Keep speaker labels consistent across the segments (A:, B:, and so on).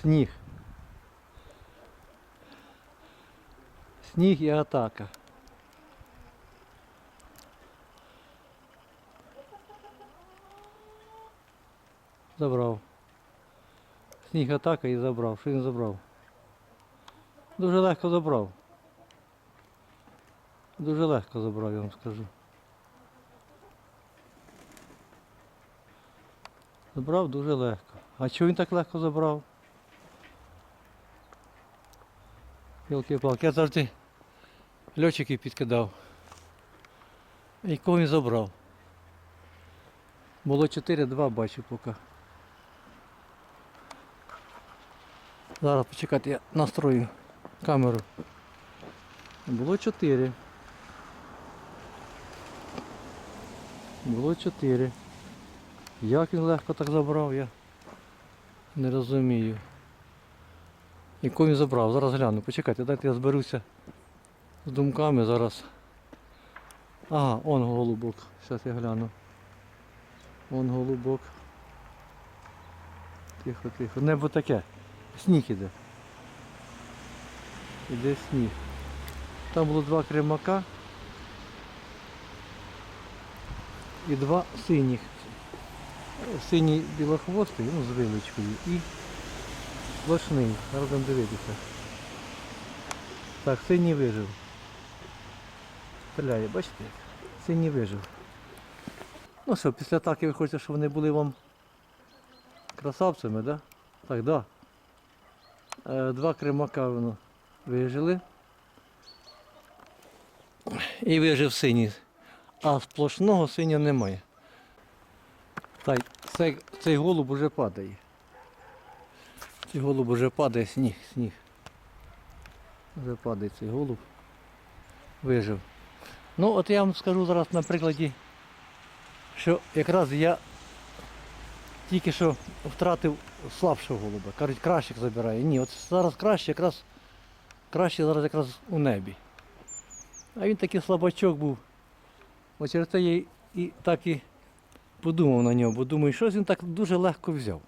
A: Сніг. Сніг і атака. Забрав. Сніг атака і забрав. Що він забрав? Дуже легко забрав. Дуже легко забрав, я вам скажу. Забрав дуже легко. А чого він так легко забрав? Пілки-палки, я завжди льотчиків підкидав. І кого він забрав? Було 4-2 бачу поки. Зараз почекайте, я настрою камеру. Було 4. Було 4. Як він легко так забрав, я не розумію. Кого він забрав? Зараз гляну. Почекайте, дайте я зберуся з думками зараз. Ага, он голубок. Зараз я гляну. Вон голубок. Тихо, тихо. Небо таке. Сніг іде. Іде сніг. Там було два кремака і два синіх. Синій білохвостий, ну з виличкою і сплошний. Зараз будемо дивитися. Так, синій вижив. Стріляє, бачите? Синій вижив. Ну що, після атаки ви хочете, щоб вони були вам красавцями, да? Так, да. Е, Два кремака воно вижили. І вижив синій. А сплошного синього немає. Так, цей, цей голуб уже падає. Цей голуб уже падає, сніг, сніг. Вже падає цей голуб. Вижив. Ну от я вам скажу зараз на прикладі, що якраз я тільки що втратив слабшого голуба. Кажуть, кращих забирає. Ні, от зараз краще, якраз краще зараз якраз у небі. А він такий слабачок був. От через це я і так і подумав на нього, бо думаю, щось він так дуже легко взяв.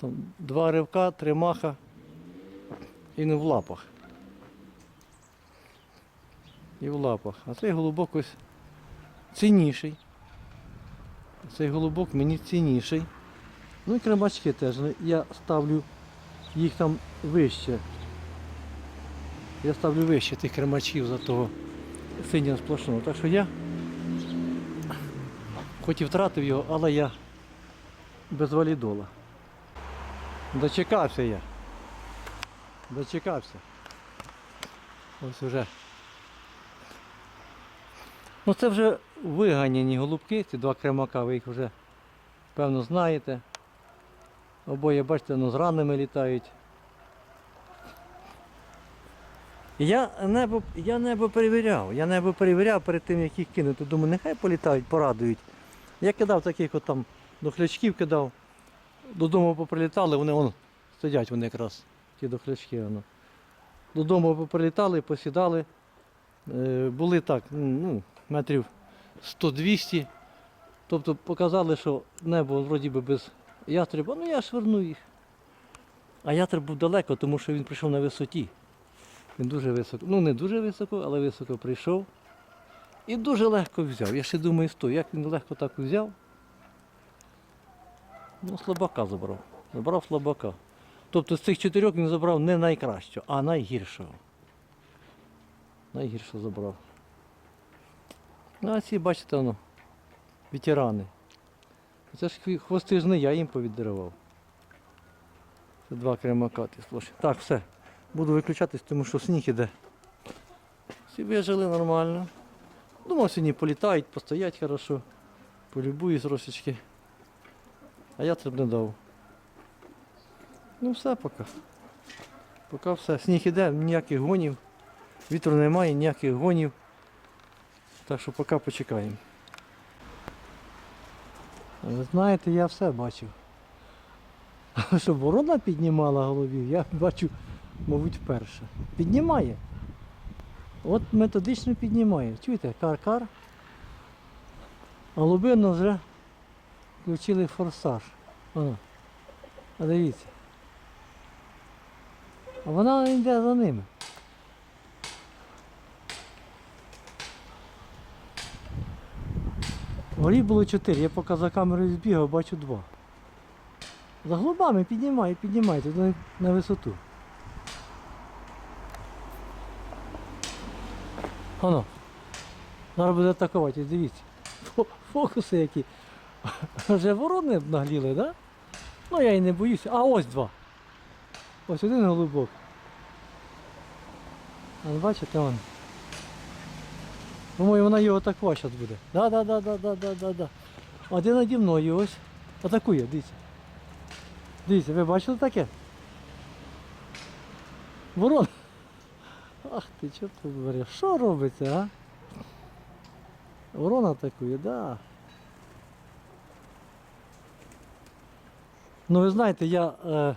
A: Там два ривка, три маха і не в лапах. І в лапах. А цей голубок ось цінніший. Цей голубок мені цінніший. Ну і кремачки теж. Ну, Я ставлю їх там вище. Я ставлю вище тих кремачів за того синього сплошного. Так що я хоч і втратив його, але я без валідола. Дочекався я. Дочекався. Ось уже. Ну це вже виганяні голубки, ці два кремака, ви їх вже певно знаєте. Обоє, бачите, ну, з ранами літають. Я небо, я небо перевіряв. Я небо перевіряв перед тим, як їх кинути. Думаю, нехай політають, порадують. Я кидав таких от там дохлячків кидав. Додому поприлітали, вони вон сидять вони якраз, ті дохлячки. Воно. Додому поприлітали, посідали. Е, були так, ну, метрів 100-200. Тобто показали, що небо вроді би без ястреба, ну я швирну їх. А ястреб був далеко, тому що він прийшов на висоті. Він дуже високо, ну не дуже високо, але високо прийшов. І дуже легко взяв. Я ще думаю, стой, як він легко так взяв. Ну, слабака забрав. Забрав слабака. Тобто з цих чотирьох він забрав не найкращого, а найгіршого. Найгіршого забрав. Ну, а ці, бачите, воно, ветерани. Це ж хвости ж не я їм повіддарував. Це два кремакати сплошні. Так, все. Буду виключатись, тому що сніг іде. Всі вижили нормально. Думав, сьогодні політають, постоять хорошо. Полюбуюсь трошечки. А я це б не дав. Ну все поки. Поки все. Сніг іде, ніяких гонів. Вітру немає, ніяких гонів. Так що поки почекаємо. Ви знаєте, я все бачив. А що ворона піднімала головів, я бачу, мабуть, вперше. Піднімає. От методично піднімає. Чуєте, кар-кар. А глибину вже включили форсаж. О, а дивіться. А вона йде за ними. Горі було чотири, я поки за камерою збігав, бачу два. За голубами піднімай, піднімай на висоту. Воно. Зараз буде атакувати, дивіться. Фокуси які. Вже ворони нагліли, так? Да? Ну я і не боюся. А ось два. Ось один голубок. А бачите вон. Думаю, вона його атакувати зараз буде. Да, да, да, да, да, да, да, да. Один наді мною ось. Атакує, дивіться. Дивіться, ви бачили таке? Ворон. Ах ти, чорт побери, що робиться, а? Ворон атакує, да. Ну ви знаєте, я, е,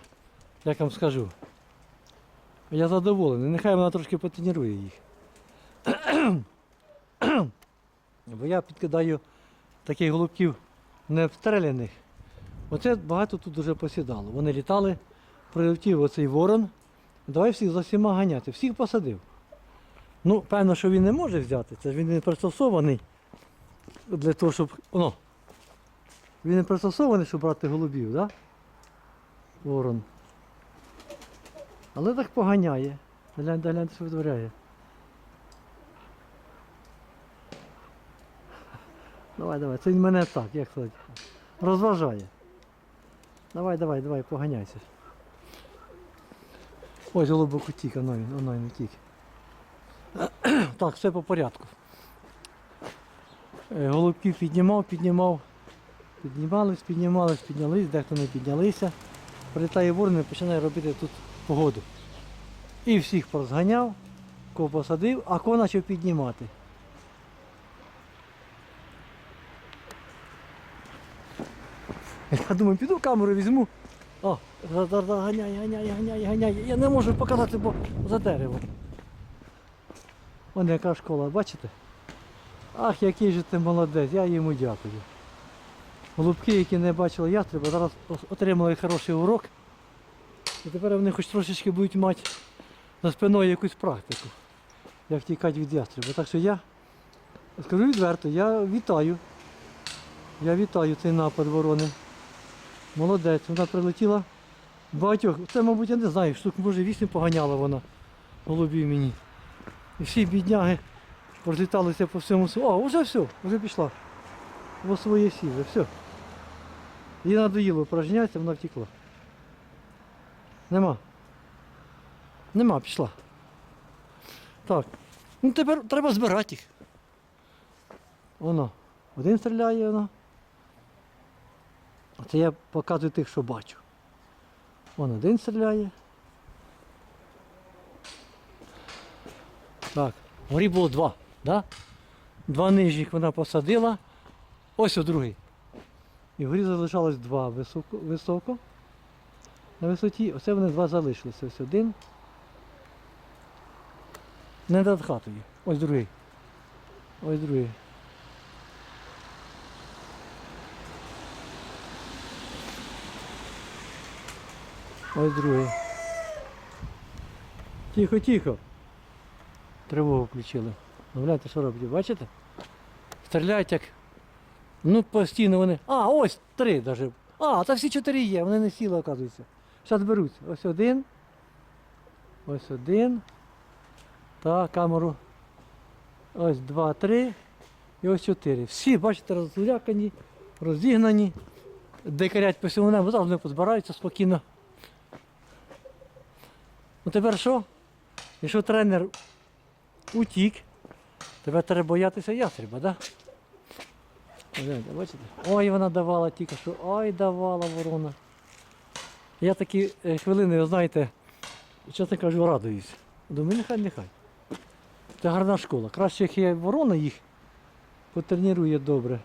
A: як вам скажу, я задоволений. Нехай вона трошки потренує їх. Бо я підкидаю таких голубків не обстріляних. Оце багато тут вже посідало. Вони літали, прилетів оцей ворон. Давай всіх за всіма ганяти. Всіх посадив. Ну, певно, що він не може взяти. Це ж він не пристосований для того, щоб. О, він не пристосований, щоб брати голубів, так? Да? Ворон. Але так поганяє. Гляньте, гляньте, що витворяє. Давай, давай. Це він мене так, як сказати. Розважає. Давай, давай, давай, поганяйся. Ось голубок утік, оно він, оно він утік. Так, все по порядку. Е, Голубків піднімав, піднімав. Піднімались, піднімались, піднялись, дехто не піднялися. Прилітає ворон і починає робити тут погоду. І всіх порозганяв, кого посадив, а кого почав піднімати. Я думаю, піду камеру візьму. О, ганяй, ганяй, ганяй, ганяй. Я не можу показати, бо за дерево. Вон яка школа, бачите? Ах, який же ти молодець, я йому дякую. Голубки, які не бачили ястреба, зараз отримали хороший урок. І тепер вони хоч трошечки будуть мати за спиною якусь практику, як тікати від ястреба. Так що я скажу відверто, я вітаю. Я вітаю цей напад ворони. Молодець, вона прилетіла багатьох. Це, мабуть, я не знаю, штук може вісім поганяла вона голубів мені. І всі бідняги розліталися по всьому. О, вже все, вже пішла. Во своє сі, вже все. Їй надоїло упражнятися, вона втекла. Нема. Нема, пішла. Так. Ну тепер треба збирати їх. Воно. Один стріляє, воно. Це я показую тих, що бачу. Вон один стріляє. Так, горі було два, да? Два нижніх вона посадила. Ось о другий. І вгорі залишалось два високо, високо. На висоті. Оце вони два залишилися. Ось один. Не над хатою. Ось другий. Ось другий. Ось другий. Тихо, тихо. Тривогу включили. Ну, гляньте, що роблять, бачите? Стріляють як. Ну, постійно вони. А, ось три навіть. А, та всі чотири є, вони не сіли, оказується. Зараз беруться. Ось один. Ось один. Так, камеру. Ось два, три. І ось чотири. Всі, бачите, розлякані, розігнані. Дикарять по всьому небу, вони позбираються спокійно. Ну тепер що? Якщо тренер утік, тебе треба боятися ястреба, так? Да? Бачите? Ой, вона давала тільки що. Ой, давала ворона. Я такі е, хвилини, ви знаєте, чесно кажу, радуюсь. Думаю, нехай, нехай. Це гарна школа. Краще, як є ворона їх потренує добре,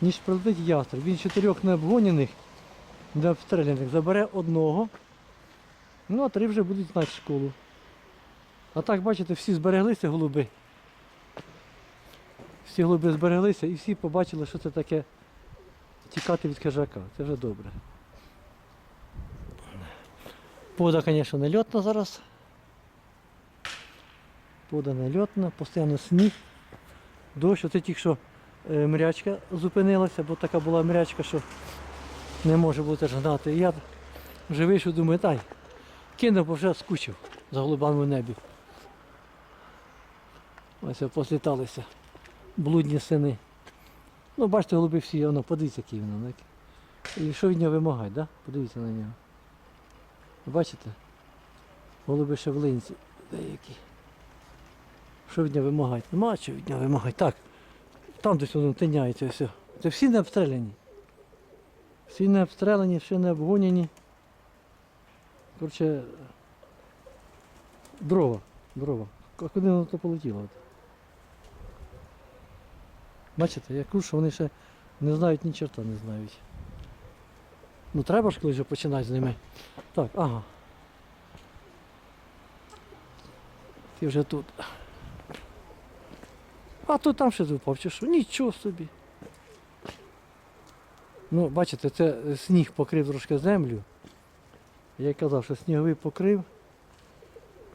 A: ніж прилетить ястреб. Він чотирьох необгоняних, не обстріляних, забере одного. Ну, а три вже будуть знати школу. А так, бачите, всі збереглися голуби. Всі голуби збереглися і всі побачили, що це таке тікати від хижака. Це вже добре. Погода, звісно, не льотна зараз. Погода не льотна, постійно сніг. Дощ, оце тільки що е, мрячка зупинилася, бо така була мрячка, що не може бути ж гнати. І я вже вийшов, думаю, тай, кинув, бо вже скучив за голубами в небі. Ось посліталися блудні сини. Ну, бачите, голуби всі, воно, подивіться, який він. І що від нього вимагають, да? Подивіться на нього. Бачите? Голуби ще в линці деякі. Що від нього вимагають? Нема що від нього вимагають. Так. Там десь воно тиняється все. Це всі не обстріляні. Всі не обстріляні, всі не обгоняні. Коротше, дрова, дрова. А куди воно то полетіло? Бачите, я кажу, що вони ще не знають ні чорта не знають. Ну треба ж колись починати з ними. Так, ага. Ти вже тут. А то там ще упав, чи що? Нічого собі. Ну, бачите, це сніг покрив трошки землю. Я й казав, що сніговий покрив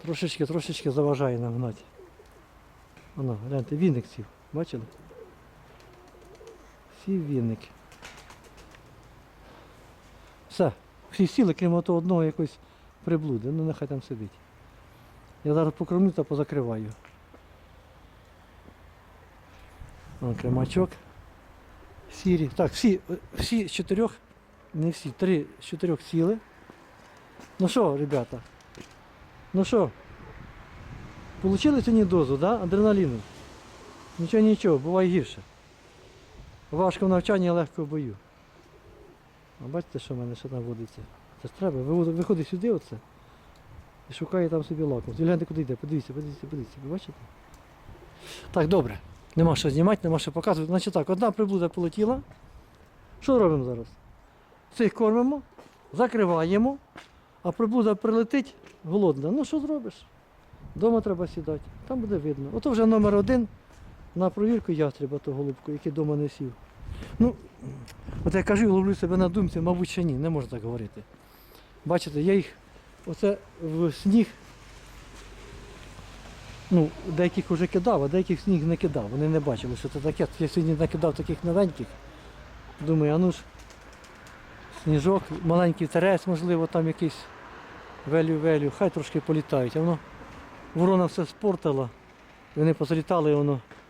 A: трошечки, трошечки заважає нам гнати. Воно, гляньте, віник сів. Бачили? Сів віник. Все, всі сіли, крім того одного якоїсь приблуди. Ну нехай там сидить. Я зараз покормлю та позакриваю. Вон кремачок. Сірі. Так, всі, всі з чотирьох, не всі, три з чотирьох сіли. Ну що, ребята? Ну що? Получили сьогодні дозу, да? Адреналіну? Нічого, нічого, буває гірше. Важко в навчанні, легко в бою. А бачите, що в мене ще там водиться? Це ж треба. Виходить сюди оце і шукає там собі лаком. Гляньте, куди йде, подивіться, подивіться, подивіться, ви бачите? Так, добре. Нема що знімати, нема що показувати. Значить так, одна приблуда полетіла. Що робимо зараз? Цих кормимо, закриваємо, а приблуда прилетить голодна. Ну що зробиш? Дома треба сідати, там буде видно. Ото вже номер один на провірку ястреба того голубку, який вдома не сів. Ну, от я кажу, ловлю себе на думці, мабуть, ще ні, не можна так говорити. Бачите, я їх оце в сніг, ну, деяких вже кидав, а деяких сніг не кидав. Вони не бачили, що це таке. Я сьогодні накидав таких новеньких. Думаю, а ну ж, сніжок, маленький терець, можливо, там якийсь велю-велю, хай трошки політають. А воно ворона все спортила. Вони позлітали, воно в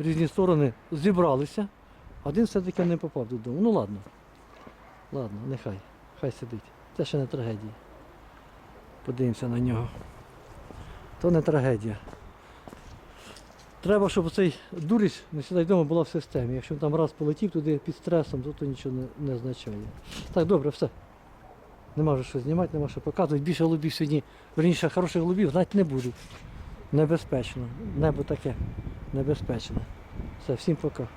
A: різні сторони зібралися. Один все-таки не попав додому. Ну ладно. Ладно, нехай. Хай сидить. Це ще не трагедія. Подивимося на нього. То не трагедія. Треба, щоб цей дурість не сідай вдома була в системі. Якщо він там раз полетів туди під стресом, то, то нічого не, не означає. Так, добре, все. Нема вже що знімати, нема що показувати. Більше голубів сьогодні, верніше хороших голубів знати не буду. Небезпечно. Небо таке. Небезпечне. Все, всім пока.